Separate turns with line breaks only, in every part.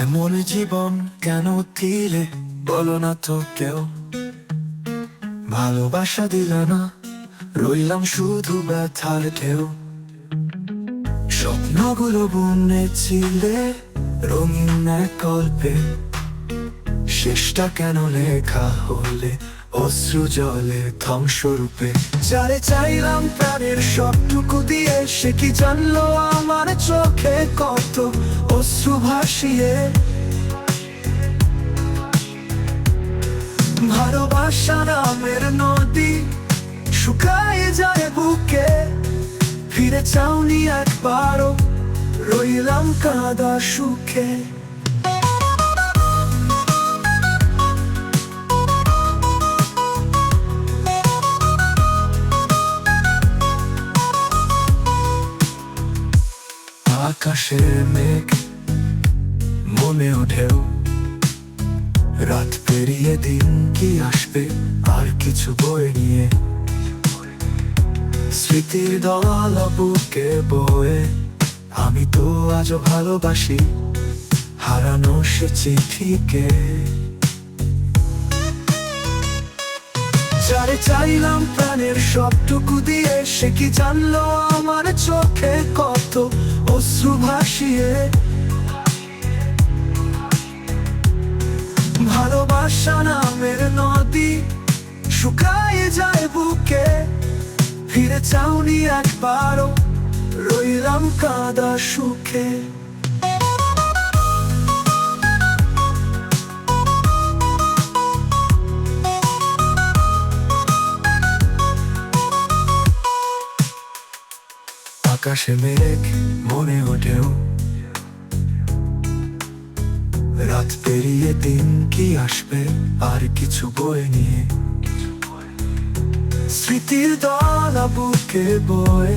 এমন জীবন কেন দিলে বলো না তো কেউ। ভালোবাসা দিল না, রইলাম শুধু ব্যথার ঢেউ। স্বপ্নগুলো বুনেছিলে রঙিন এক গল্পে। শেষটা কেন লেখা হলে অশ্রু জলে ধ্বংসরূপে। যারে চাইলাম প্রাণের সবটুকু দিয়ে, সে কি জানলো আমার চোখে কত অশ্রু ভাসিয়ে? ভালোবাসা নামের নদী শুকায় যায় বুকে। ফিরে চাওনি একবারও, রইলাম কাদা সুখে। আকাশের মেঘ মনে ওঠেও। রাত পেরিয়ে দিন কি আসবে, আর কিছু বয়ে নিয়ে। স্মৃতির দল বুকে বয়ে, আমি তো আজও ভালোবাসি হারানো সে চিঠিকে। যারে চাইলাম প্রাণের সবটুকু দিয়ে, সে কি জানলো আমার চোখে কত অশ্রু ভাসিয়ে ভালোবাসা নামের নদী শুকায় যায় বুকে। ফিরে চাওনি একবারও রইলাম কাদা সুখে। আকাশে মেঘ, মনে ওঠেও। রাত পেরিয়ে দিন কি আসবে, আর কিছু বয়ে নিয়ে। স্মৃতির দল বুকে বয়ে,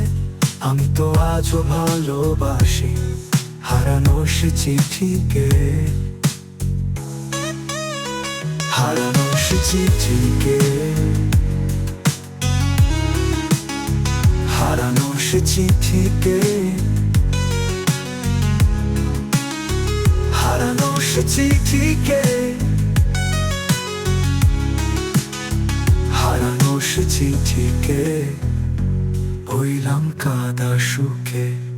আমি তো আজও ভালোবাসি, হারানো সে চিঠিকে। হারানো সে চিঠিকে। সে চিঠিকে হারানো সে চিঠিকে হারানো সে চিঠিকে হইলাম কাদা সুখে।